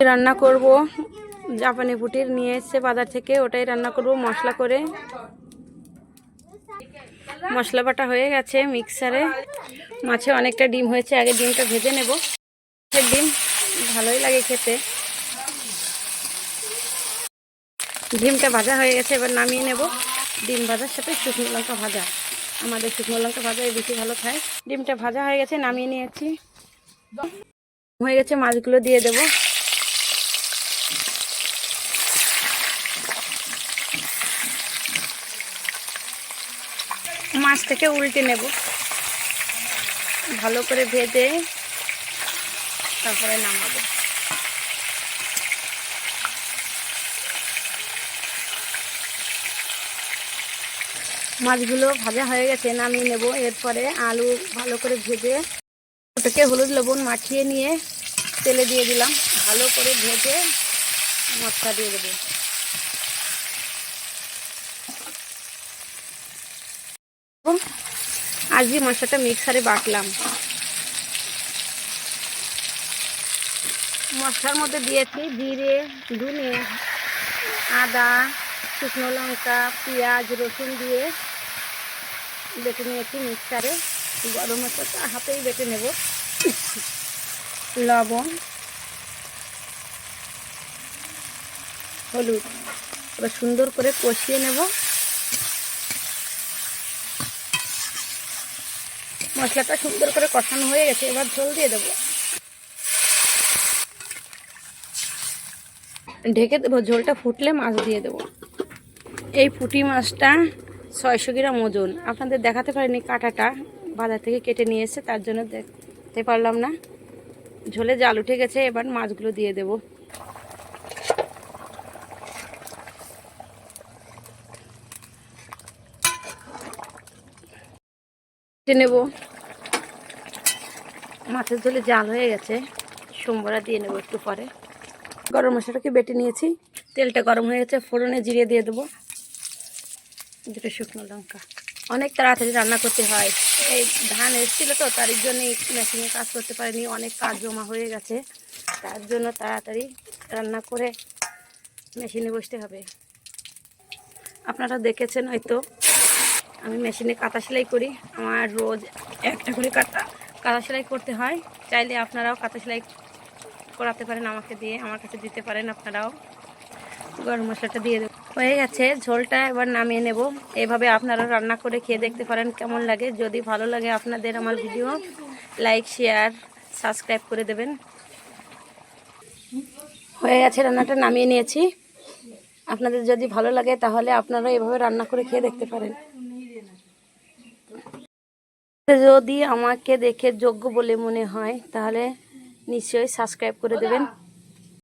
রান্না করব। জাপানি পুটির নিয়ে এসছে বাজার থেকে, ওটাই রান্না করব, মশলা করে। মশলা বাটা হয়ে গেছে মিক্সারে। মাছে অনেকটা ডিম হয়েছে, আগে ডিমটা ভেজে নেব। ডিম ভালোই লাগে খেতে। ডিমটা ভাজা হয়ে গেছে, এবার নামিয়ে নেব। ডিম ভাজার সাথে শুকনো লঙ্কা ভাজা। আমাদের শুকনো লঙ্কা ভাজাই বেশি ভালো খায়। ডিমটা ভাজা হয়ে গেছে, নামিয়ে নিয়েছি। হয়ে গেছে, মাছগুলো দিয়ে দেবো। মাছ থেকে উল্টে নেব। ভালো করে ভেজে তারপরে নামাবো। মাছগুলো ভাজা হয়ে গেছে, নামিয়ে নেব। এরপরে আলু ভালো করে ভেজে ওটাকে হলুদ লবণ মাখিয়ে নিয়ে তেলে দিয়ে দিলাম। ভালো করে ভেজে মশলা দিয়ে দেবো। আজকে মশলাটা মিক্সারে বাটলাম। মশলার মধ্যে দিয়েছি জিরে, ধনে, আদা, শুকনো লঙ্কা, পেঁয়াজ, রসুন দিয়ে বেটে নিয়েছি মিক্সারে। গরম মশলাটা হাতেই বেটে নেব। লবণ, হলুদ। এবার সুন্দর করে কষিয়ে নেব। মশলাটা সুন্দর করে কষানো হয়ে গেছে, এবার ঝোল দিয়ে দেবো। ঢেকে দেবো, ঝোলটা ফুটলে মাছ দিয়ে দেবো। এই পুঁটি মাছটা ছয়শো গ্রাম ওজন। আপনাদের দেখাতে পারিনি কাঁটাটা, বাজার থেকে কেটে নিয়ে এসে তার জন্য দেখতে পারলাম না। ঝোলে জাল উঠে গেছে, এবার মাছগুলো দিয়ে দেবো। নেব। মাছের ঝোলে জাল হয়ে গেছে। সোমবারা দিয়ে নেব একটু পরে। গরম মশলাটাকে বেটে নিয়েছি। তেলটা গরম হয়ে গেছে ফোড়নে জিরে দিয়ে দেবো। দুটো শুকনো লঙ্কা। অনেক তাড়াতাড়ি রান্না করতে হয়। এই ধান এসেছিল তো তার জন্যই মেশিনে কাজ করতে পারিনি। অনেক কাজ জমা হয়ে গেছে। তার জন্য তাড়াতাড়ি রান্না করে মেশিনে বসতে হবে। আপনারা দেখেছেন হয়তো আমি মেশিনে কাঁথা সেলাই করি। আমার রোজ একটা করে কাটা কাঁথা সেলাই করতে হয়। চাইলে আপনারাও কাঁথা সেলাই করাতে পারেন আমাকে দিয়ে, আমার কাছে দিতে পারেন আপনারাও। গরম মশলাটা দিয়ে দেবো। হয়ে গেছে, ঝোলটা এবার নামিয়ে নেব। এভাবে আপনারা রান্না করে খেয়ে দেখতে পারেন কেমন লাগে। যদি ভালো লাগে আপনাদের আমার ভিডিও, লাইক, শেয়ার, সাবস্ক্রাইব করে দেবেন। হয়ে গেছে, রান্নাটা নামিয়ে নিয়েছি। আপনাদের যদি ভালো লাগে তাহলে আপনারা এভাবে রান্না করে খেয়ে দেখতে পারেন। যদি আমাকে দেখে যোগ্য বলে মনে হয় তাহলে নিশ্চয়ই সাবস্ক্রাইব করে দেবেন।